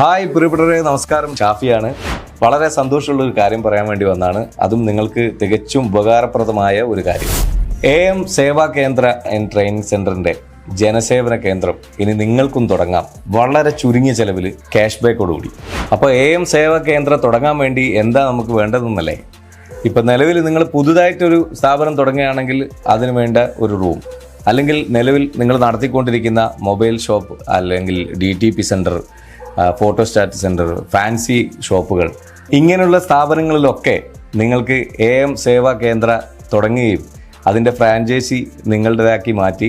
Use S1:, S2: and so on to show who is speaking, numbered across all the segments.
S1: Hi പ്രിയപ്പെട്ടവരെ നമസ്കാരം. ഷാഫിയാണ്. വളരെ സന്തോഷമുള്ള ഒരു കാര്യം പറയാൻ വേണ്ടി വന്നാണ്. അതും നിങ്ങൾക്ക് തികച്ചും ഉപകാരപ്രദമായ ഒരു കാര്യം. എ എം സേവാ കേന്ദ്ര ആൻഡ് ട്രെയിനിങ് സെന്ററിന്റെ ജനസേവന കേന്ദ്രം ഇനി നിങ്ങൾക്കും തുടങ്ങാം. വളരെ ചുരുങ്ങിയ ചെലവിൽ ക്യാഷ് ബാക്കോടുകൂടി. അപ്പോൾ എ എം സേവാ കേന്ദ്രം തുടങ്ങാൻ വേണ്ടി എന്താ നമുക്ക് വേണ്ടതെന്നല്ലേ? ഇപ്പം നിലവിൽ നിങ്ങൾ പുതുതായിട്ടൊരു സ്ഥാപനം തുടങ്ങുകയാണെങ്കിൽ അതിന് വേണ്ട ഒരു റൂം. അല്ലെങ്കിൽ നിലവിൽ നിങ്ങൾ നടത്തിക്കൊണ്ടിരിക്കുന്ന മൊബൈൽ ഷോപ്പ് അല്ലെങ്കിൽ D T P centre photostat centre fancy ഷോപ്പുകൾ. ഇങ്ങനെയുള്ള സ്ഥാപനങ്ങളിലൊക്കെ നിങ്ങൾക്ക് എ എം സേവാ കേന്ദ്ര തുടങ്ങുകയും അതിന്റെ ഫ്രാഞ്ചൈസി നിങ്ങളുടേതാക്കി മാറ്റി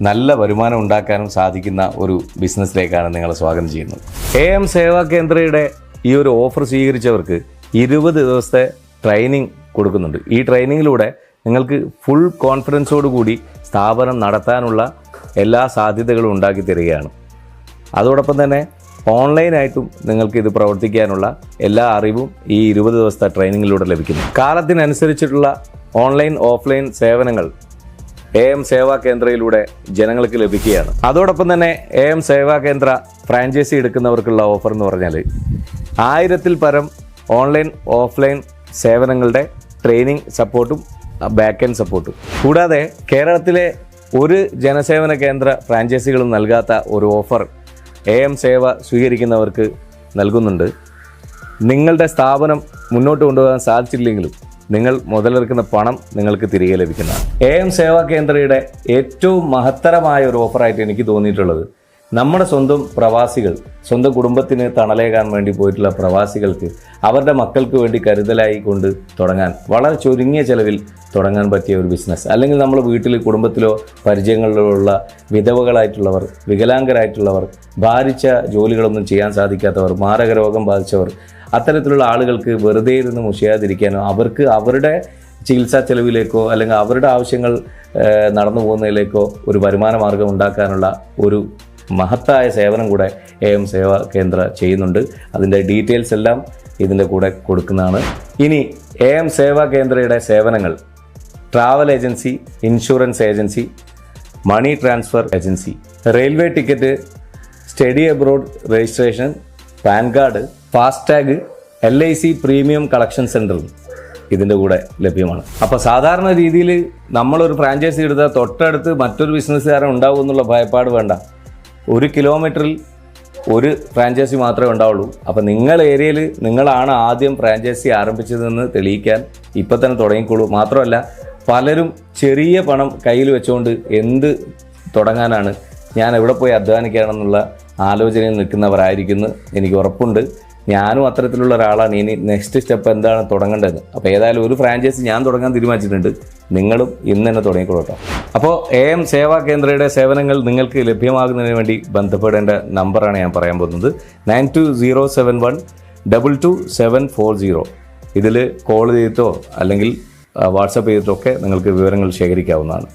S1: നല്ല വരുമാനം ഉണ്ടാക്കാനും സാധിക്കുന്ന ഒരു ബിസിനസ്സിലേക്കാണ് നിങ്ങളെ സ്വാഗതം ചെയ്യുന്നത്. എ എം സേവാ കേന്ദ്രയുടെ ഈ ഒരു ഓഫർ സ്വീകരിച്ചവർക്ക് ഇരുപത് ദിവസത്തെ ട്രെയിനിങ് കൊടുക്കുന്നുണ്ട്. ഈ ട്രെയിനിങ്ങിലൂടെ നിങ്ങൾക്ക് ഫുൾ കോൺഫിഡൻസോടുകൂടി സ്ഥാപനം നടത്താനുള്ള എല്ലാ സാധ്യതകളും ഉണ്ടാക്കി തരികയാണ്. അതോടൊപ്പം തന്നെ ഓൺലൈനായിട്ടും നിങ്ങൾക്ക് ഇത് പ്രവർത്തിക്കാനുള്ള എല്ലാ അറിവും ഈ ഇരുപത് ദിവസത്തെ ട്രെയിനിങ്ങിലൂടെ ലഭിക്കുന്നു. കാലത്തിനനുസരിച്ചിട്ടുള്ള ഓൺലൈൻ ഓഫ്ലൈൻ സേവനങ്ങൾ എ എം സേവാ കേന്ദ്രയിലൂടെ ജനങ്ങൾക്ക് ലഭിക്കുകയാണ്. അതോടൊപ്പം തന്നെ എ എം സേവാ കേന്ദ്ര ഫ്രാഞ്ചൈസി എടുക്കുന്നവർക്കുള്ള ഓഫർ എന്ന് പറഞ്ഞാൽ ആയിരത്തിൽ പരം ഓൺലൈൻ ഓഫ്ലൈൻ സേവനങ്ങളുടെ ട്രെയിനിങ് സപ്പോർട്ടും ബാക്ക് എൻഡ് സപ്പോർട്ടും. കൂടാതെ കേരളത്തിലെ ഒരു ജനസേവന കേന്ദ്ര ഫ്രാഞ്ചൈസികളും നൽകാത്ത ഒരു ഓഫർ എ എം സേവ സ്വീകരിക്കുന്നവർക്ക് നൽകുന്നുണ്ട്. നിങ്ങളുടെ സ്ഥാപനം മുന്നോട്ട് കൊണ്ടുപോകാൻ സാധിച്ചില്ലെങ്കിലും നിങ്ങൾ മുതലെടുക്കുന്ന പണം നിങ്ങൾക്ക് തിരികെ ലഭിക്കുന്നതാണ്. എ എം സേവാ കേന്ദ്രയുടെ ഏറ്റവും മഹത്തരമായ ഒരു ഓഫറായിട്ട് എനിക്ക് തോന്നിയിട്ടുള്ളത് നമ്മുടെ സ്വന്തം പ്രവാസികൾ സ്വന്തം കുടുംബത്തിന് തണലേകാൻ വേണ്ടി പോയിട്ടുള്ള പ്രവാസികൾക്ക് അവരുടെ മക്കൾക്ക് വേണ്ടി കരുതലായി കൊണ്ട് തുടങ്ങാൻ വളരെ ചുരുങ്ങിയ ചെലവിൽ തുടങ്ങാൻ പറ്റിയ ഒരു ബിസിനസ് അല്ലെങ്കിൽ നമ്മൾ വീട്ടിൽ കുടുംബത്തിലോ പരിചയങ്ങളിലോ ഉള്ള വിധവകളായിട്ടുള്ളവർ വികലാംഗരായിട്ടുള്ളവർ ഭാരിച്ച ജോലികളൊന്നും ചെയ്യാൻ സാധിക്കാത്തവർ മാരക രോഗം ബാധിച്ചവർ അത്തരത്തിലുള്ള ആളുകൾക്ക് വെറുതെ ഇരുന്ന് മുഷിയാതിരിക്കാനോ അവർക്ക് അവരുടെ ചികിത്സാ ചെലവിലേക്കോ അല്ലെങ്കിൽ അവരുടെ ആവശ്യങ്ങൾ നടന്നു പോകുന്നതിലേക്കോ ഒരു വരുമാന മാർഗം ഉണ്ടാക്കാനുള്ള ഒരു മഹത്തായ സേവനം കൂടെ എ എം സേവാ കേന്ദ്ര ചെയ്യുന്നുണ്ട്. അതിന്റെ ഡീറ്റെയിൽസ് എല്ലാം ഇതിന്റെ കൂടെ കൊടുക്കുന്നതാണ്. ഇനി എ എം സേവാ കേന്ദ്രയുടെ സേവനങ്ങൾ. Travel agency insurance agency money transfer agency railway ticket study abroad registration PAN card FASTag L I C premium collection സെന്ററും ഇതിന്റെ കൂടെ ലഭ്യമാണ്. അപ്പോൾ സാധാരണ രീതിയിൽ നമ്മളൊരു ഫ്രാഞ്ചൈസി എടുത്താൽ തൊട്ടടുത്ത് മറ്റൊരു ബിസിനസ്സുകാരൻ ഉണ്ടാവും എന്നുള്ള ഭയപ്പാട് വേണ്ട. ഒരു കിലോമീറ്ററിൽ ഒരു ഫ്രാഞ്ചൈസി മാത്രമേ ഉണ്ടാവുള്ളൂ. അപ്പോൾ നിങ്ങൾ ഏരിയയിൽ നിങ്ങളാണ് ആദ്യം ഫ്രാഞ്ചൈസി ആരംഭിച്ചതെന്ന് തെളിയിക്കാൻ ഇപ്പം തന്നെ തുടങ്ങിക്കോളൂ. മാത്രമല്ല പലരും ചെറിയ പണം കയ്യിൽ വെച്ചുകൊണ്ട് എന്ത് തുടങ്ങാനാണ്? ഞാൻ എവിടെ പോയി അധ്വാനിക്കാനെന്നുള്ള ആലോചനയിൽ നിൽക്കുന്നവരായിരിക്കുന്നു. എനിക്ക് ഉറപ്പുണ്ട്. ഞാനും അത്തരത്തിലുള്ള ഒരാളാണ്. ഇനി നെക്സ്റ്റ് സ്റ്റെപ്പ് എന്താണ് തുടങ്ങേണ്ടത്? അപ്പോൾ ഏതായാലും ഒരു ഫ്രാഞ്ചൈസി ഞാൻ തുടങ്ങാൻ തീരുമാനിച്ചിട്ടുണ്ട്. നിങ്ങളും ഇന്ന് തന്നെ തുടങ്ങിക്കോളൂ അപ്പോൾ എ എം സേവാ കേന്ദ്രയുടെ സേവനങ്ങൾ നിങ്ങൾക്ക് ലഭ്യമാകുന്നതിന് വേണ്ടി ബന്ധപ്പെടേണ്ട നമ്പറാണ് ഞാൻ പറയാൻ പോകുന്നത്. Nine two zero seven one double two seven four zero. ഇതിൽ കോൾ ചെയ്തിട്ടോ അല്ലെങ്കിൽ വാട്സപ്പ് ചെയ്തിട്ടോ ഒക്കെ നിങ്ങൾക്ക് വിവരങ്ങൾ ശേഖരിക്കാവുന്നതാണ്.